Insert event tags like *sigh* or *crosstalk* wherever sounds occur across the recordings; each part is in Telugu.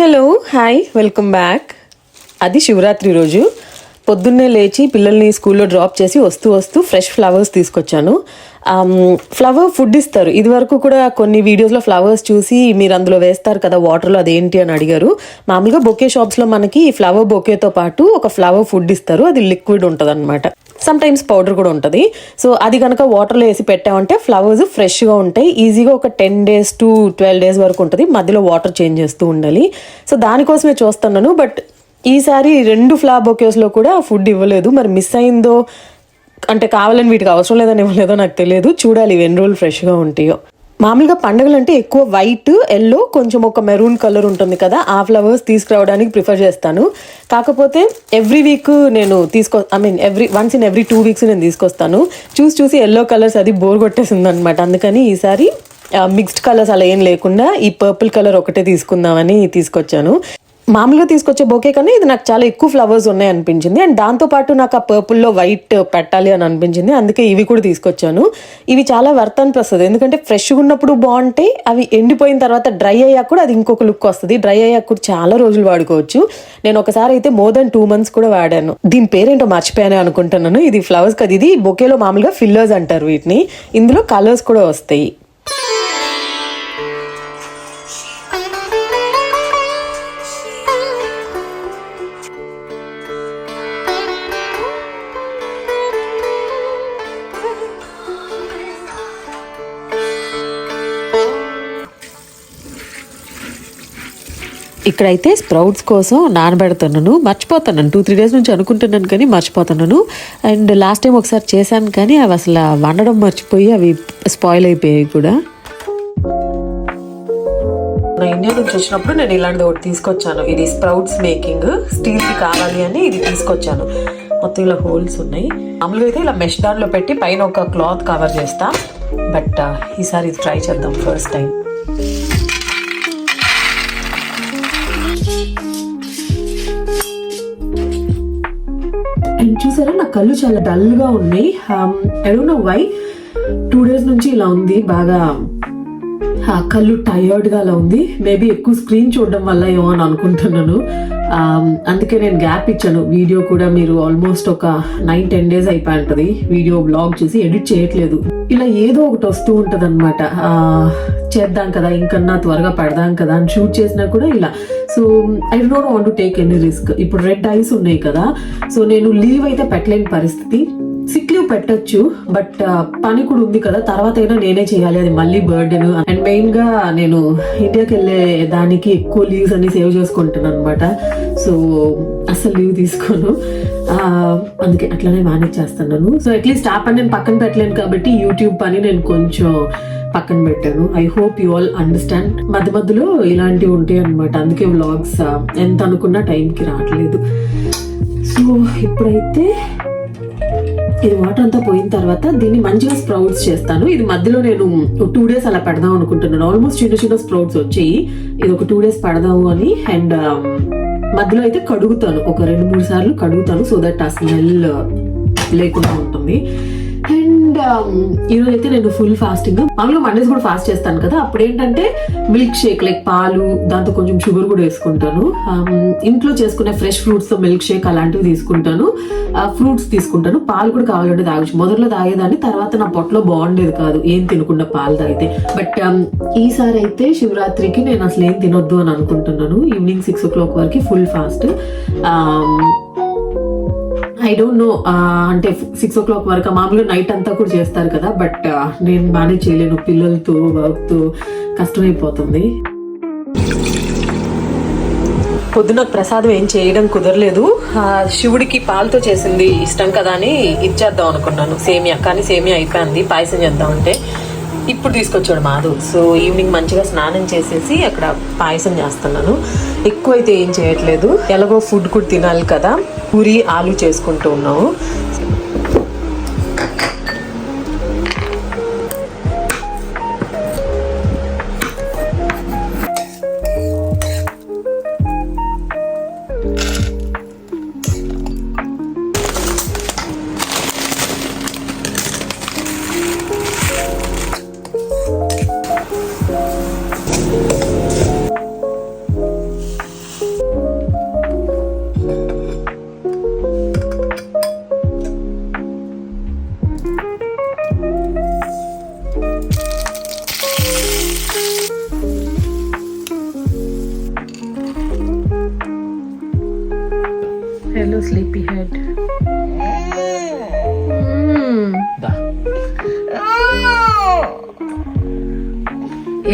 Hello hi welcome back. అది శివరాత్రి రోజు. పొద్దున్నే లేచి పిల్లల్ని స్కూల్లో డ్రాప్ చేసి వస్తూ వస్తూ ఫ్రెష్ ఫ్లవర్స్ తీసుకొచ్చాను. ఫ్లవర్ ఫుడ్ ఇస్తారు. ఇదివరకు కూడా కొన్ని వీడియోస్లో ఫ్లవర్స్ చూసి మీరు అందులో వేస్తారు కదా వాటర్లో అదేంటి అని అడిగారు. మామూలుగా బొకే షాప్స్లో మనకి ఈ ఫ్లవర్ బొకేతో పాటు ఒక ఫ్లవర్ ఫుడ్ ఇస్తారు. అది లిక్విడ్ ఉంటుంది అనమాట సమ్ టైమ్స్ పౌడర్ కూడా ఉంటుంది. సో అది కనుక వాటర్లో వేసి పెట్టామంటే ఫ్లవర్స్ ఫ్రెష్గా ఉంటాయి. ఈజీగా ఒక ten days to twelve days వరకు ఉంటుంది. మధ్యలో వాటర్ చేంజ్ చేస్తూ ఉండాలి. సో దానికోసమే చూస్తున్నాను. బట్ ఈసారి రెండు ఫ్లా బొకేస్లో కూడా ఫుడ్ ఇవ్వలేదు. మరి మిస్ అయిందో అంటే కావాలని వీటికి అవసరం లేదని ఇవ్వలేదో నాకు తెలియదు. చూడాలి ఇవి ఎన్ని రోజులు ఫ్రెష్గా ఉంటాయో. మామూలుగా పండుగలు అంటే ఎక్కువ వైట్ ఎల్లో కొంచెం ఒక మెరూన్ కలర్ ఉంటుంది కదా ఆ ఫ్లవర్స్ తీసుకురావడానికి ప్రిఫర్ చేస్తాను. కాకపోతే ఎవ్రీ వీక్ నేను తీసుకో I mean every once in every two weeks నేను తీసుకొస్తాను. చూసి చూసి ఎల్లో కలర్స్ అది బోర్ కొట్టేసింది అనమాట అందుకని ఈసారి మిక్స్డ్ కలర్స్ అలా ఏం లేకుండా ఈ పర్పుల్ కలర్ ఒకటే తీసుకుందామని తీసుకొచ్చాను. మామూలుగా తీసుకొచ్చే బొకే కన్నా ఇది నాకు చాలా ఎక్కువ ఫ్లవర్స్ ఉన్నాయి అనిపించింది. అండ్ దాంతోపాటు నాకు ఆ పర్పుల్లో వైట్ పెట్టాలి అని అనిపించింది. అందుకే ఇవి కూడా తీసుకొచ్చాను. ఇవి చాలా వర్త్ అనిపిస్తుంది. ఎందుకంటే ఫ్రెష్గా ఉన్నప్పుడు బాగుంటాయి అవి ఎండిపోయిన తర్వాత డ్రై అయ్యాక కూడా అది ఇంకొక లుక్ వస్తుంది. డ్రై అయ్యాక కూడా చాలా రోజులు వాడుకోవచ్చు. నేను ఒకసారి అయితే మోర్ దెన్ టూ మంత్స్ కూడా వాడాను. దీని పేరేంటో మర్చిపోయాను అనుకుంటున్నాను. ఇది ఫ్లవర్స్ కదా ఇది బొకేలో మామూలుగా ఫిల్లర్స్ అంటారు వీటిని. ఇందులో కలర్స్ కూడా వస్తాయి. ఇక్కడైతే స్ప్రౌట్స్ కోసం నానబెడుతున్నాను. మర్చిపోతున్నాను. టూ త్రీ డేస్ నుంచి అనుకుంటున్నాను కానీ మర్చిపోతున్నాను. అండ్ లాస్ట్ టైం ఒకసారి చేశాను కానీ అవి అసలు వండడం మర్చిపోయి అవి స్పాయిల్ అయిపోయాయి కూడా. నా ఇండియా నుంచి వచ్చినప్పుడు నేను ఇలాంటిది ఒకటి తీసుకొచ్చాను. ఇది స్ప్రౌట్స్ మేకింగ్. స్టీల్ కావాలి అని ఇది తీసుకొచ్చాను. మొత్తం ఇలా హోల్స్ ఉన్నాయి. మామూలుగా అయితే ఇలా మెష్ దానిలో పెట్టి పైన ఒక క్లాత్ కవర్ చేస్తా. బట్ ఈసారి ఇది ట్రై చేద్దాం ఫస్ట్ టైం చూసారా? నా కళ్ళు చాలా డల్గా ఉన్నాయి. I don't know why two days నుంచి ఇలా ఉంది. బాగా కళ్ళు టైర్డ్గా అలా ఉంది. మేబీ ఎక్కువ స్క్రీన్ చూడడం వల్ల ఏమో అని అనుకుంటున్నాను. Um, అందుకే నేను గ్యాప్ ఇచ్చాను. వీడియో కూడా మీరు ఆల్మోస్ట్ ఒక నైన్ టెన్ డేస్ అయిపోయి ఉంటుంది వీడియో బ్లాగ్ చేసి ఎడిట్ చేయట్లేదు. ఇలా ఏదో ఒకటి వస్తూ ఉంటుంది అనమాట చేద్దాం కదా ఇంకన్నా త్వరగా పడదాం కదా అని షూట్ చేసినా కూడా ఇలా. So I don't want to take any risk ఇప్పుడు రెడ్ ఐస్ ఉన్నాయి కదా. సో నేను లీవ్ అయితే పెట్టలేని పరిస్థితి. సిక్ లీవ్ పెట్టొచ్చు బట్ uh, పని కూడా ఉంది కదా. తర్వాత అయినా నేనే చేయాలి. అది మళ్ళీ బర్డెన్ అండ్ మెయిన్గా నేను ఇండియాకి వెళ్ళే దానికి ఎక్కువ లీవ్స్ అన్ని సేవ్ చేసుకుంటాను అనమాట సో అసలు లీవ్ తీసుకోను. అందుకే అట్లనే మేనేజ్ చేస్తున్నాను. సో అట్లీస్ట్ ఆ పని నేను పక్కన పెట్టలేను కాబట్టి యూట్యూబ్ పని నేను కొంచెం పక్కన పెట్టాను. I hope you all understand మధ్య మధ్యలో ఇలాంటివి ఉంటాయి అనమాట అందుకే వ్లాగ్స్ uh, ఎంత అనుకున్నా టైంకి రావట్లేదు. సో ఇప్పుడైతే ఇది వాటర్ అంతా పోయిన తర్వాత దీన్ని మంచిగా స్ప్రౌట్స్ చేస్తాను. ఇది మధ్యలో నేను టూ డేస్ అలా పెడదాం అనుకుంటున్నాను. ఆల్మోస్ట్ చిన్న చిన్న స్ప్రౌట్స్ వచ్చాయి. ఇది ఒక టూ డేస్ పెడదాము అని. అండ్ um, మధ్యలో అయితే కడుగుతాను. ఒక రెండు మూడు సార్లు కడుగుతాను. సో దట్ ఆ స్మెల్ లేకుండా ఉంటుంది. Um, ఈరోజు అయితే నేను ఫుల్ ఫాస్టింగ్ మామూలుగా మండేస్ కూడా ఫాస్ట్ చేస్తాను కదా. అప్పుడు ఏంటంటే మిల్క్ షేక్ లైక్ పాలు దాంతో కొంచెం షుగర్ కూడా వేసుకుంటాను. Um, ఇంట్లో చేసుకునే ఫ్రెష్ ఫ్రూట్స్తో మిల్క్ షేక్ అలాంటివి తీసుకుంటాను. Uh, ఫ్రూట్స్ తీసుకుంటాను. పాలు కూడా కావాలంటే తాగొచ్చు. మొదట్లో తాగేదాన్ని తర్వాత నా పొట్టలో బాగుండేది కాదు. ఏం తినకుండా పాలు తాగితే. బట్ um, ఈసారి అయితే శివరాత్రికి నేను అసలు ఏం తినొద్దు అని అనుకుంటున్నాను. ఈవినింగ్ సిక్స్ ఓ క్లాక్ వరకు full fast I don't know అంటే సిక్స్ ఓ క్లాక్ వరకు మామూలు నైట్ అంతా కూడా చేస్తారు కదా బట్ uh, నేను మేనేజ్ చేయలేను. పిల్లలతో వర్క్తో కష్టమైపోతుంది. పొద్దున ప్రసాదం ఏం చేయడం కుదరలేదు. శివుడికి పాలతో చేసింది ఇష్టం కదా అని ఇచ్చేద్దాం అనుకున్నాను. సేమియా కానీ సేమియా అయిపోయింది. పాయసం చేద్దాం అంటే ఇప్పుడు తీసుకొచ్చాడు మాధు. సో ఈవినింగ్ మంచిగా స్నానం చేసేసి అక్కడ పాయసం చేస్తున్నాను. ఎక్కువ అయితే ఏం చేయట్లేదు. ఎలాగో ఫుడ్ కూడా తినాలి కదా. పూరి ఆలు చేసుకుంటూ ఉన్నాము.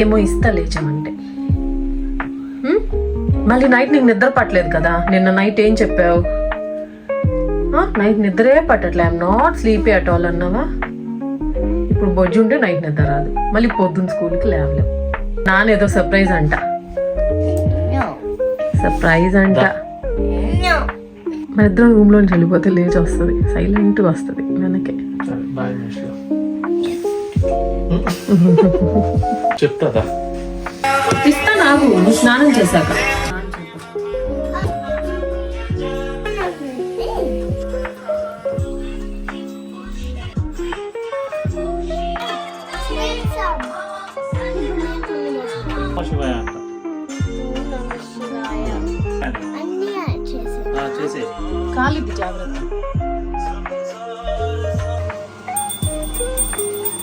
ఏమో ఇస్తా లేచామంటే? మళ్ళీ నైట్ నీకు నిద్ర పట్టలేదు కదా? నిన్న నైట్ ఏం చెప్పావు? నైట్ నిద్రే పట్టట్లే. I'm not sleepy at all అన్నావా? ఇప్పుడు బొజ్జు ఉంటే నైట్ నిద్ర రాదు. మళ్ళీ పొద్దున్న స్కూల్కి లేవలేవు నాన్న ఏదో సర్ప్రైజ్ అంట. సర్ప్రైజ్ అంట మన ఇద్దరం రూమ్ లోంచి వెళ్ళిపోతే లేచి వస్తుంది. సైలెంట్ వస్తుంది. వెనకే. *laughs* చెప్తాదా? ఇస్తా నాకు స్నానం చేశాక. అంట చేసే కాలిద్ది జాగ్రత్త.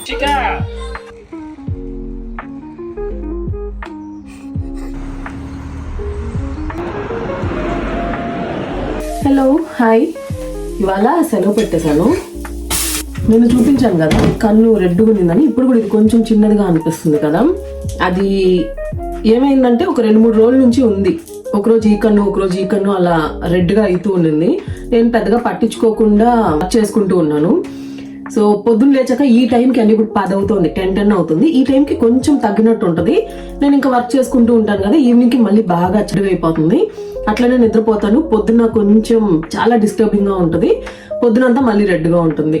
చికా! హలో హాయ్ ఇవాళ సెలవు పెట్టేశాను. నేను చూపించాను కదా కన్ను రెడ్గా ఉందని ఇప్పుడు కూడా ఇది కొంచెం చిన్నదిగా అనిపిస్తుంది కదా. అది ఏమైందంటే ఒక రెండు మూడు రోజుల నుంచి ఉంది. ఒకరోజు ఈ కన్ను ఒకరోజు ఈ కన్ను అలా రెడ్గా అవుతూ ఉండింది. నేను పెద్దగా పట్టించుకోకుండా చేసుకుంటూ ఉన్నాను. సో పొద్దున్న లేచాక ఈ టైంకి అన్ని ఇప్పుడు పది అవుతుంది టెన్ టెన్ అవుతుంది. ఈ టైంకి కొంచెం తగ్గినట్టు ఉంటుంది. నేను ఇంకా వర్క్ చేసుకుంటూ ఉంటాను కదా ఈవినింగ్కి మళ్ళీ బాగా చెడు అయిపోతుంది అట్లనే నిద్రపోతాను. పొద్దున్న కొంచెం చాలా డిస్టర్బింగ్గా ఉంటుంది. పొద్దునంతా మళ్ళీ రెడ్గా ఉంటుంది.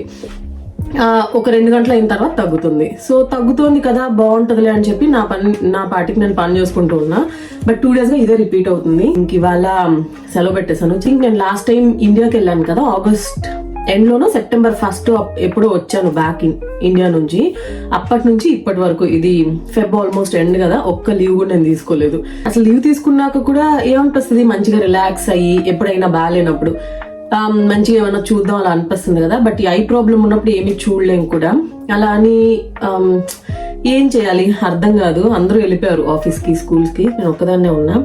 ఒక రెండు గంటలు అయిన తర్వాత తగ్గుతుంది. సో తగ్గుతోంది కదా బాగుంటుందిలే అని చెప్పి నా పని నా పాటికి నేను పని చేసుకుంటూ ఉన్నా. బట్ టూ డేస్గా ఇదే రిపీట్ అవుతుంది. ఇంక ఇవాళ సెలవు పెట్టేశాను. ఇంక నేను లాస్ట్ టైం ఇండియాకి వెళ్ళాను కదా ఆగస్ట్ ఎండ్లోనూ సెప్టెంబర్ ఫస్ట్ ఎప్పుడో వచ్చాను బ్యాక్ ఇన్ ఇండియా నుంచి. అప్పటి నుంచి ఇప్పటి వరకు ఇది ఫెబ్ ఆల్మోస్ట్ ఎండ్ కదా ఒక్క లీవ్ కూడా నేను తీసుకోలేదు. అసలు లీవ్ తీసుకున్నాక కూడా ఏమనిపిస్తుంది? మంచిగా రిలాక్స్ అయ్యి ఎప్పుడైనా బాగాలేనప్పుడు మంచిగా ఏమైనా చూద్దాం అలా అనిపిస్తుంది కదా. బట్ ఈ ఐ ప్రాబ్లం ఉన్నప్పుడు ఏమీ చూడలేం కూడా. అలా అని ఏం చేయాలి? అర్థం కాదు. అందరూ వెళ్ళిపోయారు ఆఫీస్కి స్కూల్స్కి నేను ఒక్కదాన్నే ఉన్నా.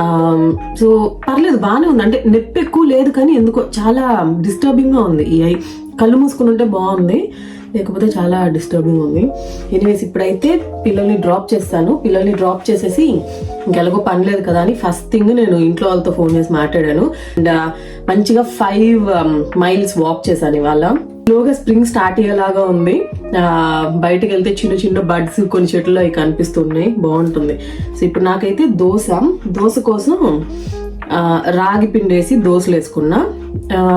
Um, సో పర్లేదు బాగానే ఉంది. అంటే నొప్పి ఎక్కువ లేదు కానీ ఎందుకో చాలా డిస్టర్బింగ్గా ఉంది. ఈ ఐ కళ్ళు మూసుకుని ఉంటే బాగుంది. లేకపోతే చాలా డిస్టర్బింగ్ ఉంది. ఎనీవేస్ ఇప్పుడైతే పిల్లల్ని డ్రాప్ చేస్తాను. పిల్లల్ని డ్రాప్ చేసేసి ఇంకెలాగో పని లేదు కదా అని ఫస్ట్ థింగ్ నేను ఇంట్లో వాళ్ళతో ఫోన్ చేసి మాట్లాడాను. అండ్ uh, మంచిగా ఫైవ్ మైల్స్ వాక్ చేశాను ఇవాళ. లోగా స్ప్రింగ్ స్టార్ట్ అయ్యేలాగా ఉంది. బయటకు వెళ్తే చిన్న చిన్న బడ్స్ కొన్ని చెట్లు అవి కనిపిస్తున్నాయి. బాగుంటుంది. సో ఇప్పుడు నాకైతే దోశ. దోశ కోసం రాగి పిండి వేసి దోశలు వేసుకున్నా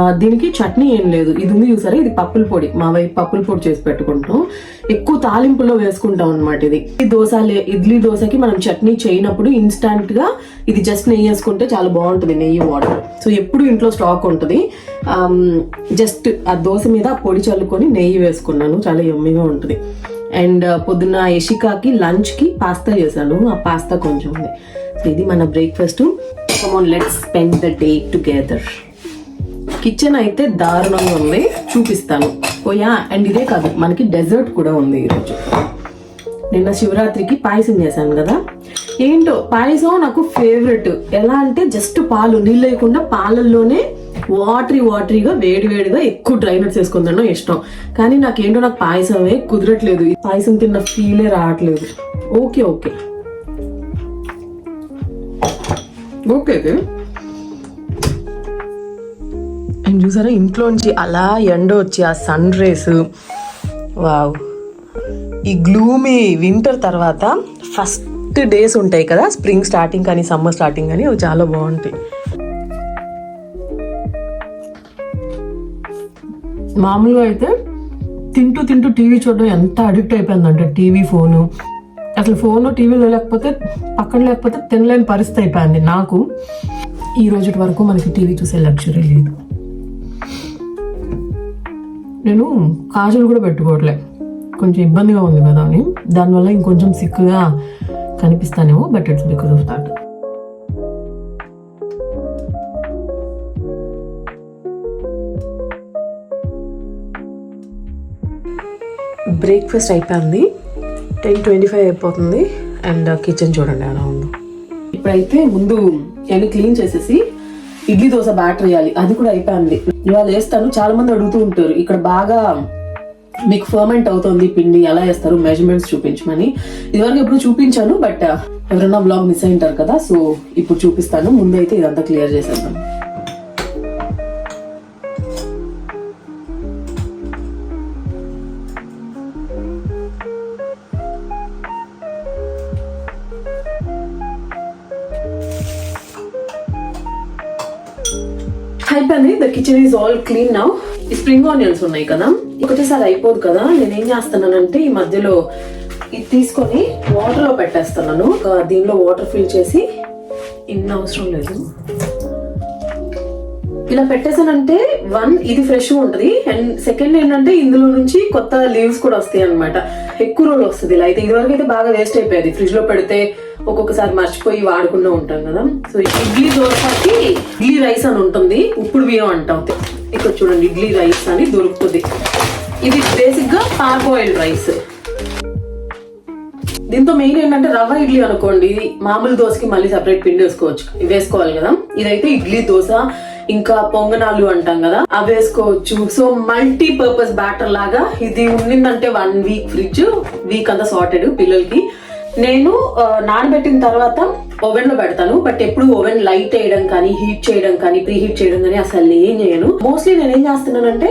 దీనికి చట్నీ ఏం లేదు. ఇది ఉంది చూసారా? ఇది పప్పుల పొడి. మా వైపు పప్పుల పొడి చేసి పెట్టుకుంటాం. ఎక్కువ తాలింపులో వేసుకుంటాం అనమాట ఇది. ఈ దోశ లే- ఇడ్లీ దోశకి మనం చట్నీ చేయనప్పుడు ఇన్స్టాంట్గా ఇది జస్ట్ నెయ్యి వేసుకుంటే చాలా బాగుంటుంది నెయ్యి వాటర్. సో ఎప్పుడు ఇంట్లో స్టాక్ ఉంటుంది. జస్ట్ ఆ దోశ మీద ఆ పొడి చల్లుకొని నెయ్యి వేసుకున్నాను. చాలా యమ్మీగా ఉంటుంది. అండ్ పొద్దున్న యషికాకి లంచ్కి పాస్తా చేశాను. ఆ పాస్తా కొంచెం ఉంది. సో ఇది మన breakfast come on let's spend the day together kitchen అయితే దారుణంగా ఉంది. చూపిస్తాను. ఓయా అండ్ ఇదే కాదు మనకి డెజర్ట్ కూడా ఉంది ఈరోజు. నిన్న శివరాత్రికి పాయసం చేశాను కదా. ఏంటో పాయసం నాకు ఫేవరెట్. ఎలా అంటే జస్ట్ పాలు నీళ్ళు లేకుండా పాలల్లోనే వాటరీ వాటరీగా వేడి వేడిగా ఎక్కువ డ్రై నట్స్ వేసుకుని తినడం ఇష్టం. కానీ నాకేంటో నాకు పాయసమే కుదరట్లేదు. ఈ పాయసం తిన్న ఫీలే రావట్లేదు. ఓకే. Okay okay. అండ్ చూసారా? ఇంట్లోంచి అలా ఎండ వచ్చి ఆ సన్ రేస్. వావ్. ఈ గ్లూమీ వింటర్ తర్వాత ఫస్ట్ డేస్ ఉంటాయి కదా స్ప్రింగ్ స్టార్టింగ్ కానీ సమ్మర్ స్టార్టింగ్ కానీ అవి చాలా బాగుంటాయి. మామూలుగా అయితే తింటూ తింటూ టీవీ చూడడం ఎంత అడిక్ట్ అయిపోయిందంటే టీవీ ఫోను. అసలు ఫోను టీవీలో లేకపోతే పక్కన లేకపోతే తినలేని పరిస్థితి అయిపోయింది నాకు. ఈ రోజు వరకు మనకి టీవీ చూసే లగ్జరీ లేదు. నేను కాజులు కూడా పెట్టుకోవట్లే. కొంచెం ఇబ్బందిగా ఉంది కదా అని. దానివల్ల ఇంకొంచెం సిక్కుగా కనిపిస్తానేమో but it's because of that breakfast అయిపోయింది. టెన్ ట్వంటీ ఫైవ్ అయిపోతుంది అండ్ కిచెన్ చూడండి ఎలా ఉందో. ఇప్పుడైతే ముందు ఇవన్నీ క్లీన్ చేసేసి ఇడ్లీ దోశ బ్యాటర్ వేయాలి. అది కూడా అయిపోయింది. ఇవాళ వేస్తాను. చాలా మంది అడుగుతూ ఉంటారు ఇక్కడ బాగా మీకు ఫర్మెంట్ అవుతుంది పిండి ఎలా వేస్తారు? మెజర్మెంట్స్ చూపించమని. ఇదివరకు ఎప్పుడు చూపించాను బట్ ఎవరైనా బ్లాగ్ మిస్ అయింటారు కదా సో ఇప్పుడు చూపిస్తాను. ముందైతే ఇదంతా క్లియర్ చేసేద్దాం. అయిపోయింది the kitchen is all clean now ఈ స్ప్రింగ్ ఆనియన్స్ ఉన్నాయి కదా. ఒకటేసారి అయిపోదు కదా. నేనేం చేస్తున్నానంటే ఈ మధ్యలో ఇది తీసుకొని వాటర్లో పెట్టేస్తున్నాను. దీనిలో వాటర్ ఫిల్ చేసి ఇన్న అవసరం లేదు. ఇలా పెట్టేసానంటే వన్ ఇది ఫ్రెష్ ఉంటది. అండ్ సెకండ్ ఏంటంటే ఇందులో నుంచి కొత్త లీవ్స్ కూడా వస్తాయి అనమాట ఎక్కువ రోజులు వస్తుంది ఇలా. అయితే ఇదివరకు అయితే బాగా వేస్ట్ అయిపోయేది. ఫ్రిడ్జ్లో పెడితే ఒక్కొక్కసారి మర్చిపోయి వాడకుండా ఉంటాం కదా. సో ఇడ్లీ దోశకి ఇడ్లీ రైస్ అని ఉంటుంది. ఉప్పుడు బియ్యం అంటాం. ఇక్కడ చూడండి ఇడ్లీ రైస్ అని దొరుకుతుంది. ఇది బేసిక్గా పార్బాయిల్డ్ రైస్ దీంతో మెయిన్ ఏంటంటే రవ్వ ఇడ్లీ అనుకోండి మామూలు దోశకి మళ్ళీ సపరేట్ పిండి వేసుకోవచ్చు వేసుకోవాలి కదా. ఇదైతే ఇడ్లీ దోశ ఇంకా పొంగనాలు అంటాం కదా అవి వేసుకోవచ్చు. సో మల్టీ పర్పస్ బ్యాటర్ లాగా ఇది ఉన్నిందంటే వన్ వీక్ ఫ్రిడ్జ్ వీక్ అంతా సార్టెడ్ పిల్లలకి. నేను నానబెట్టిన తర్వాత ఓవెన్లో పెడతాను. బట్ ఎప్పుడు ఓవెన్ లైట్ వేయడం కానీ హీట్ చేయడం కానీ ప్రీ హీట్ చేయడం కానీ అసలు ఏం చేయను. మోస్ట్లీ నేను ఏం చేస్తున్నానంటే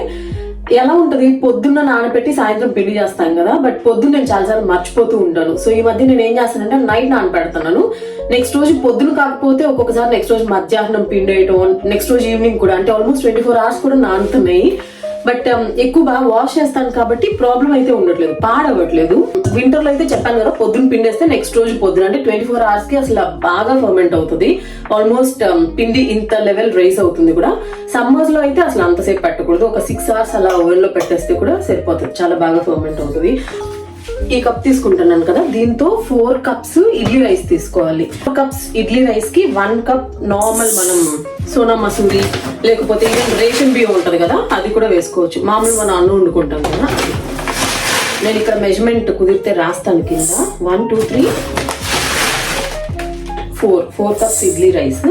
ఎలా ఉంటది? పొద్దున్న నానబెట్టి సాయంత్రం పిండి చేస్తాం కదా బట్ పొద్దున్న నేను చాలాసార్లు మర్చిపోతూ ఉంటాను సో ఈ మధ్య నేను ఏం చేస్తానంటే నైట్ నానబెడతాను నెక్స్ట్ రోజు పొద్దున కాకపోతే ఒక్కొక్కసారి నెక్స్ట్ రోజు మధ్యాహ్నం పిండి వేయటం నెక్స్ట్ రోజు ఈవినింగ్ కూడా అంటే ఆల్మోస్ట్ ట్వంటీ ఫోర్ అవర్స్ కూడా నానుతున్నాయి. బట్ um, ఎక్కువ బాగా వాష్ చేస్తాను కాబట్టి ప్రాబ్లం అయితే ఉండట్లేదు పాడవట్లేదు. వింటర్లో అయితే చెప్పాను కదా పొద్దున్న పిండేస్తే నెక్స్ట్ రోజు పొద్దున అంటే ట్వంటీ ఫోర్ అవర్స్కి అసలు బాగా ఫర్మెంట్ అవుతుంది. ఆల్మోస్ట్ um, పిండి ఇంత లెవెల్ రైస్ అవుతుంది కూడా. సమ్మర్స్లో అయితే అసలు అంతసేపు పెట్టకూడదు. ఒక సిక్స్ అవర్స్ అలా ఓవెన్లో పెట్టేస్తే కూడా సరిపోతుంది. చాలా బాగా ఫర్మెంట్ అవుతుంది. ఈ కప్ తీసుకుంటున్నాను కదా. దీంతో ఫోర్ కప్స్ ఇడ్లీ రైస్ తీసుకోవాలి. ఫోర్ కప్స్ ఇడ్లీ రైస్కి వన్ కప్ నార్మల్ మనం సోనా మసూరి లేకపోతే ఈవెన్ రేషన్ బియ్యం ఉంటుంది కదా అది కూడా వేసుకోవచ్చు. మామూలు మనం అన్నం వండుకుంటాం కదా. నేను ఇక్కడ మెజర్మెంట్ కుదిరితే రాస్తాను కింద. One two three four four cups idli rice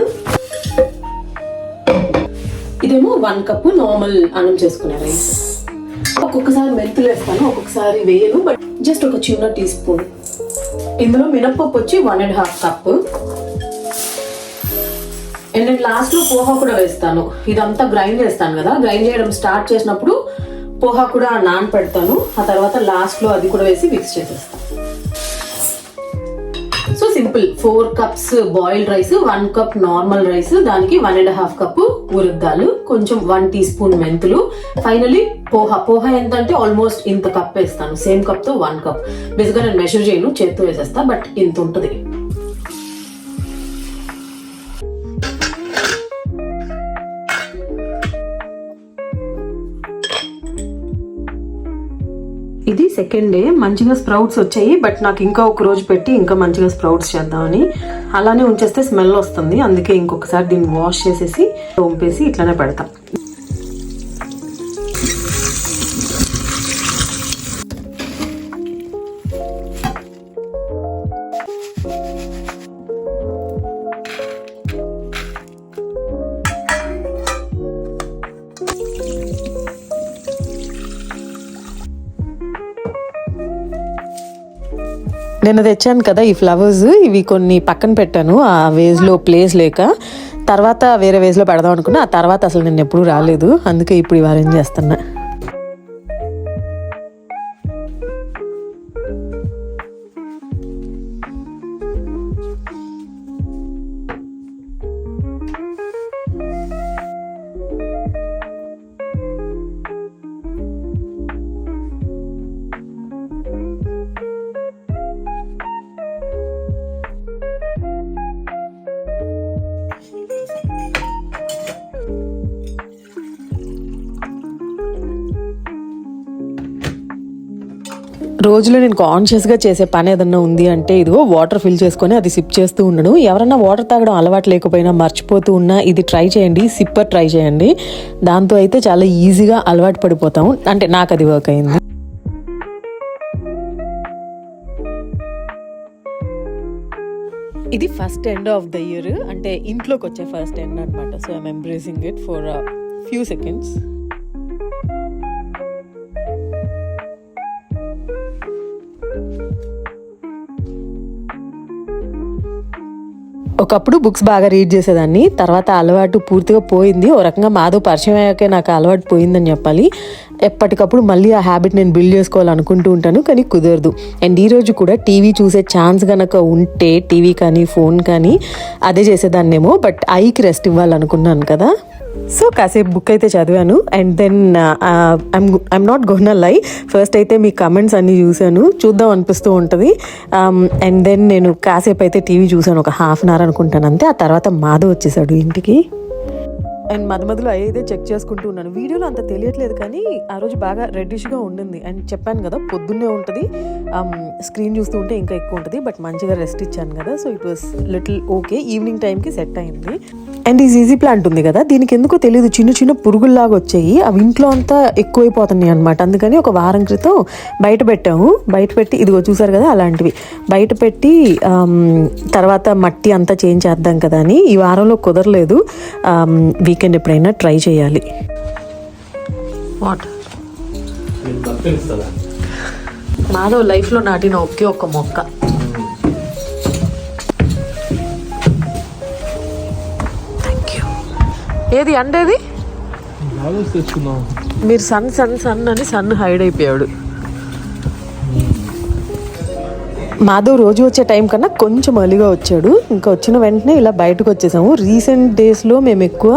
ఇదేమో వన్ కప్ నార్మల్ అన్నం చేసుకునే రైస్ ఒక్కొక్కసారి మెంతులు వేస్తాను ఒక్కొక్కసారి వేయను బట్ జస్ట్ ఒక చిన్న టీ స్పూన్ ఇందులో మినప్పప్పు వచ్చి one and half cup and నేను లాస్ట్లో పోహా కూడా వేస్తాను. ఇదంతా గ్రైండ్ చేస్తాను కదా గ్రైండ్ చేయడం స్టార్ట్ చేసినప్పుడు పోహా కూడా నాన్ పెడతాను ఆ తర్వాత లాస్ట్లో అది కూడా వేసి మిక్స్ చేసేస్తాను. So simple four cups boiled rice one cup normal rice దానికి వన్ అండ్ హాఫ్ కప్ ఉరద్దాలు కొంచెం వన్ టీ స్పూన్ మెంతులు. ఫైనలీ పోహా. పోహా ఎంత అంటే ఆల్మోస్ట్ ఇంత కప్ వేస్తాను. సేమ్ కప్తో వన్ కప్ బేసిక్గా నేను మెషర్ చేయను చేత్తో వేసేస్తా బట్ ఇంత ఉంటుంది. సెకండ్ డే మంచిగా స్ప్రౌట్స్ వచ్చాయి బట్ నాకు ఇంకా ఒక రోజు పెట్టి ఇంకా మంచిగా స్ప్రౌట్స్ చేద్దామని అలానే ఉంచేస్తే స్మెల్ వస్తుంది. అందుకే ఇంకొకసారి దీన్ని వాష్ చేసేసి వంపేసి ఇట్లానే పెడతాం. నిన్న తెచ్చాను కదా ఈ ఫ్లవర్స్ ఇవి కొన్ని పక్కన పెట్టాను ఆ వేజ్లో ప్లేస్ లేక. తర్వాత వేరే వేజ్లో పెడదాం అనుకున్నా ఆ తర్వాత అసలు నేను ఎప్పుడు రాలేదు. అందుకే ఇప్పుడు ఇవి అరేంజ్ చేస్తున్నా. రోజులో నేను కాన్షియస్గా చేసే పని ఏదన్నా ఉంది అంటే ఇదిగో వాటర్ ఫిల్ చేసుకొని అది సిప్ చేస్తూ ఉండను. ఎవరన్నా వాటర్ తాగడం అలవాటు లేకపోయినా మర్చిపోతూ ఉన్నా ఇది ట్రై చేయండి సిప్పర్ ట్రై చేయండి. దాంతో అయితే చాలా ఈజీగా అలవాటు పడిపోతాం అంటే నాకు అది వర్క్ అయింది. ఇది first end of the year అంటే ఇంట్లోకి వచ్చే ఫస్ట్ ఎండ్ అనమాట so I'm embracing it for few seconds ఒకప్పుడు బుక్స్ బాగా రీడ్ చేసేదాన్ని. తర్వాత అలవాటు పూర్తిగా పోయింది. ఓ రకంగా మాధవ్ పరిచయం అయ్యాకే నాకు అలవాటు పోయిందని చెప్పాలి. ఎప్పటికప్పుడు మళ్ళీ ఆ హ్యాబిట్ నేను బిల్డ్ చేసుకోవాలనుకుంటూ ఉంటాను కానీ కుదరదు. అండ్ ఈరోజు కూడా టీవీ చూసే ఛాన్స్ కనుక ఉంటే టీవీ కానీ ఫోన్ కానీ అదే చేసేదాన్నేమో బట్ ఐకి రెస్ట్ ఇవ్వాలనుకున్నాను కదా. సో కాసేపు బుక్ అయితే చదివాను and then I'm I'm not gonna lie first అయితే మీ కమెంట్స్ అన్నీ చూశాను. చూద్దాం అనిపిస్తూ ఉంటుంది. అండ్ దెన్ నేను కాసేపు అయితే టీవీ చూశాను. ఒక హాఫ్ అన్ అవర్ అనుకుంటాను అంతే. ఆ తర్వాత మాధవ్ వచ్చేసాడు ఇంటికి. అండ్ మధ్య మధ్యలో అయితే చెక్ చేసుకుంటూ ఉన్నాను. వీడియోలో అంత తెలియట్లేదు కానీ ఆ రోజు బాగా రెడ్డిష్గా ఉండింది. అండ్ చెప్పాను కదా పొద్దున్నే ఉంటుంది. స్క్రీన్ చూస్తూ ఉంటే ఇంకా ఎక్కువ ఉంటుంది. బట్ మంచిగా రెస్ట్ ఇచ్చాను కదా. So it was little okay evening టైంకి సెట్ అయింది. అండ్ ఈ ఈజీ ప్లాంట్ ఉంది కదా దీనికి ఎందుకో తెలియదు చిన్న చిన్న పురుగుల్లాగా వచ్చాయి. అవి ఇంట్లో అంతా ఎక్కువైపోతున్నాయి అనమాట అందుకని ఒక వారం క్రితం బయట పెట్టాము. బయట పెట్టి ఇదిగో చూసారు కదా అలాంటివి. బయట పెట్టి తర్వాత మట్టి అంతా చేంజ్ చేద్దాం కదా అని ఈ వారంలో కుదరలేదు. వీకెండ్ ఎప్పుడైనా ట్రై చేయాలి. మాధవ్ లైఫ్లో నాటిన ఒకే ఒక్క మొక్క. థ్యాంక్ యూ ఏది అండేది? మీరు సన్ సన్ సన్ అని సన్ హైడ్ అయిపోయాడు. మాధవ్ రోజు వచ్చే టైం కన్నా కొంచెం అలిగా వచ్చాడు. ఇంకా వచ్చిన వెంటనే ఇలా బయటకు వచ్చేసాము. రీసెంట్ డేస్లో మేము ఎక్కువ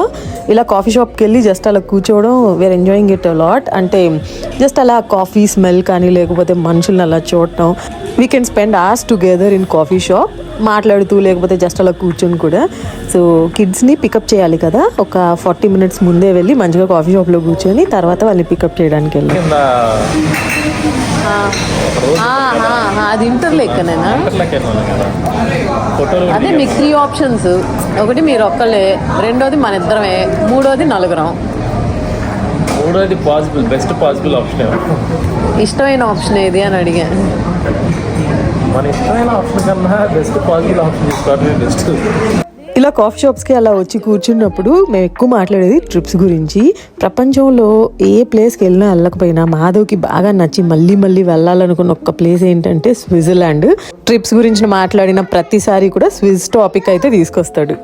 ఇలా కాఫీ షాప్కి వెళ్ళి జస్ట్ అలా కూర్చోవడం వేర్ ఎంజాయింగ్ ఇట్ లాట్ అంటే జస్ట్ అలా కాఫీ స్మెల్ కానీ లేకపోతే మనుషుల్ని అలా చూడటం. We can spend hours together in coffee shop మాట్లాడుతూ లేకపోతే జస్ట్ అలా కూర్చొని కూడా. సో కిడ్స్ని పికప్ చేయాలి కదా. ఒక ఫార్టీ మినిట్స్ ముందే వెళ్ళి మంచిగా కాఫీ షాప్లో కూర్చొని తర్వాత వాళ్ళని పికప్ చేయడానికి వెళ్ళాం అది ఇంటర్ లెక్కనేనా అదే మీకు త్రీ ఆప్షన్స్ ఒకటి మీరు ఒక్కళ్ళే రెండోది మన ఇద్దరమే మూడోది నలుగురం. మూడోది పాసిబుల్ బెస్ట్ పాసిబుల్ ఆప్షన్ ఇష్టమైన ఆప్షన్ ఏది అని అడిగా. మన ఇష్టమైన ఆప్షన్ కన్నా బెస్ట్ పాసిబుల్ ఆప్షన్ తీసుకోవడమే బెస్ట్ ఇలా కాఫీ షాప్స్కి అలా వచ్చి కూర్చున్నప్పుడు మేము ఎక్కువ మాట్లాడేది ట్రిప్స్ గురించి. ప్రపంచంలో ఏ ప్లేస్కి వెళ్ళినా వెళ్ళకపోయినా మాధవ్కి బాగా నచ్చి మళ్ళీ మళ్ళీ వెళ్ళాలనుకున్న ఒక్క ప్లేస్ ఏంటంటే స్విట్జర్లాండ్ ట్రిప్స్ గురించి మాట్లాడిన ప్రతిసారి కూడా స్విజ్ టాపిక్ అయితే తీసుకొస్తాడు.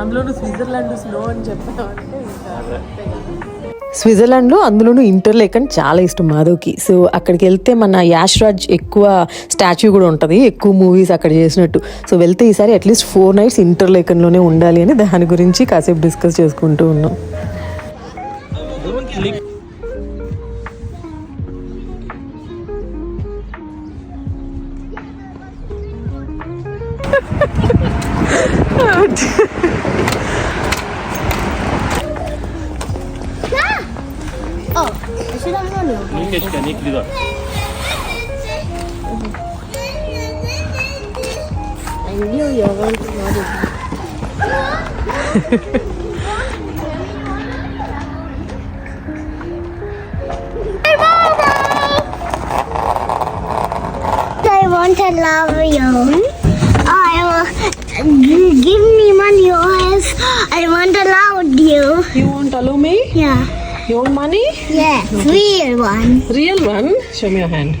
అందులోనూ స్విట్జర్లాండ్ స్నో అని చెప్పామంటే స్విట్జర్లాండ్లో అందులోనూ ఇంటర్లేక్ అని చాలా ఇష్టం మాధవ్కి. సో అక్కడికి వెళ్తే మన యాష్ రాజ్ ఎక్కువ స్టాచ్యూ కూడా ఉంటుంది. ఎక్కువ మూవీస్ అక్కడ చేసినట్టు. సో వెళ్తే ఈసారి అట్లీస్ట్ ఫోర్ నైట్స్ ఇంటర్లేకన్లోనే ఉండాలి అని దాని గురించి కాసేపు డిస్కస్ చేసుకుంటూ ఉన్నాం. Никачка. I. I want to love you. I will give me money, or else I want to love you. You want to love me? Yeah. Your money? Yes, real one. Real one? Show me your hand.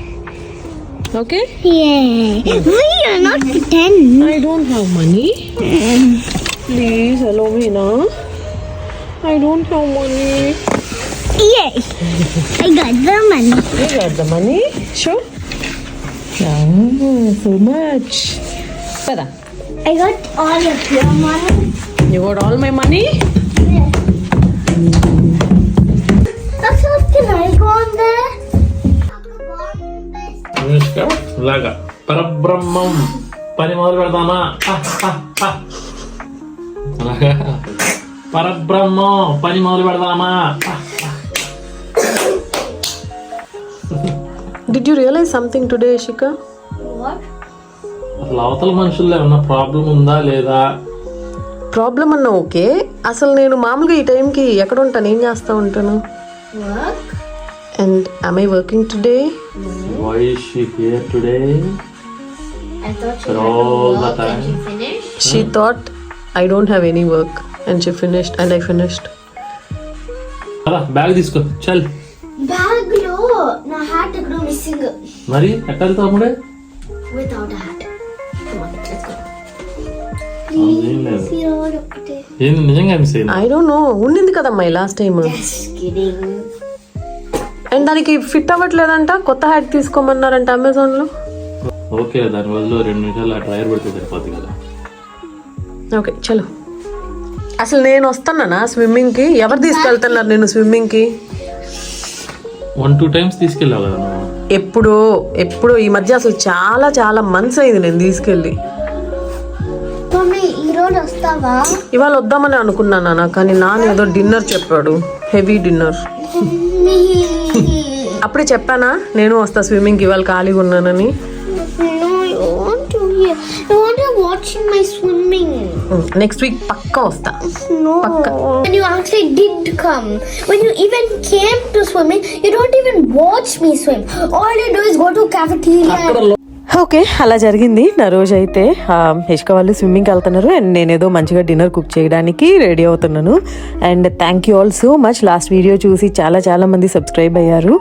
Okay? Yeah. Real, not pretend. I don't have money. Please allow me now. I don't have money. Yes. I got the money. You got the money? Sure. Oh, so much. Better. I got all of your money. You got all my money? Anushka లాగా. పరబ్రహ్మం. పని మొదలు పెడదామా. అలాగా. పరబ్రహ్మం. పని మొదలు పెడదామా you realize something today, Shika? What? అసలు అవతల మనుషుల్లో ఏమన్నా ప్రాబ్లం ఉందా లేదా? ప్రాబ్లం అన్న ఓకే. అసలు నేను మామూలుగా ఈ టైంకి ఎక్కడ ఉంటాను ఏం చేస్తూ ఉంటాను. Work? And am I working today Why is she here today? I thought she For all the work time. and she finished. She thought I don't have any work and she finished and I finished అలా బ్యాగ్ తీసుకో చల్ Bag లో నా hat ఎక్కడో మిస్సింగ్ మరి ఎట్లా వెళ్తావు అమ్ముడే without hat. Come on, let's go. ఏం లేదు ఈ రోజు ఒకటే. ఏంది నిజంగా మిస్ అయింది ఐ డోంట్ నో ఉండింది కదమ్మా last time Just kidding. And దానికి ఫిట్ అవ్వట్లేదంట? కొత్త హ్యాట్ తీసుకోమన్నారంట అమెజాన్లో ఓకే దాని బదులు రెండు నిమిషాలు ఆ డ్రైవర్ పెడితే సరిపోద్ది కదా. ఓకే చలో. అసలు నేను వస్తున్నానా స్విమ్మింగ్కి ఎవరు తీసుకెళ్తున్నారు నేను స్విమ్మింగ్కి వన్ టూ టైమ్స్ తీసుకెళ్ళావు కదా నువ్వు. ఎప్పుడో ఎప్పుడో ఈ మధ్య అసలు చాలా చాలా మంత్స్ అయింది నేను తీసుకెళ్ళి. మమ్మీ ఈ రోజు వస్తావా? ఇవాళ వద్దామని అనుకున్నాను నాన్న కానీ నాన్న ఏదో డిన్నర్ చెప్పాడు. Heavy dinner mummy. అప్పుడే చెప్పానా నేను వస్తా స్విమ్మింగ్ ఇవాళ ఖాళీగా ఉన్నానని No, I want to hear. I want to watch my swimming. Next week పక్కా వస్తా No. When you actually did come, when you even came to swimming, you don't even watch me swim. All you do is go to cafeteria. Okay అలా జరిగింది. నా రోజు అయితే ఇష్క వాళ్ళు స్విమ్మింగ్కి వెళ్తున్నారు. అండ్ నేనేదో మంచిగా డిన్నర్ కుక్ చేయడానికి రెడీ అవుతున్నాను. And thank you all so much. Last video చూసి చాలా చాలా మంది సబ్స్క్రైబ్ అయ్యారు.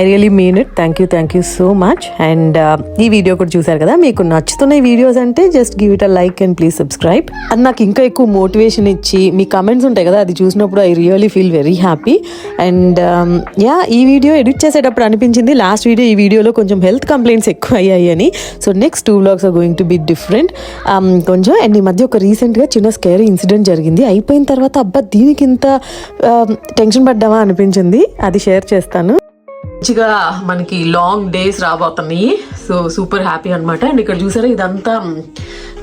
I really mean it. Thank you thank you so much. And ఈ వీడియో కూడా చూసారు కదా. మీకు నచ్చుతున్న ఈ వీడియోస్ అంటే just give it a like and please subscribe. అది నాకు ఇంకా ఎక్కువ మోటివేషన్ ఇచ్చి మీ కమెంట్స్ ఉంటాయి కదా అది చూసినప్పుడు I really feel very happy. And yeah ఈ వీడియో ఎడిట్ చేసేటప్పుడు అనిపించింది. లాస్ట్ వీడియో ఈ వీడియోలో కొంచెం హెల్త్ కంప్లైంట్స్ ఎక్కువ అయ్యాయి. అని. So next two vlogs are going to be different Um, కొంచెం అండ్ ఈ మధ్య ఒక రీసెంట్గా చిన్న స్కేరీ ఇన్సిడెంట్ జరిగింది. అయిపోయిన తర్వాత అబ్బా దీనికి ఇంత టెన్షన్ పడ్డామా అనిపించింది? అది షేర్ చేస్తాను. మంచిగా మనకి లాంగ్ డేస్ రాబోతున్నాయి. సో సూపర్ హ్యాపీ అనమాట అండ్ ఇక్కడ చూసారా ఇదంతా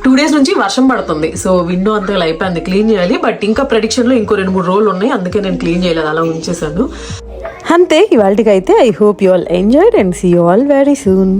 టూ డేస్ నుంచి వర్షం పడుతుంది. సో విండో అంతా ఇలా అయిపోయింది. క్లీన్ చేయాలి. బట్ ఇంకా prediction లో ఇంకో రెండు మూడు రోజులు ఉన్నాయి. అందుకే నేను క్లీన్ చేయలేదు. అలా ఉంచేసాను అంతే ఇవాళకి అయితే I hope you all enjoyed and see you all very soon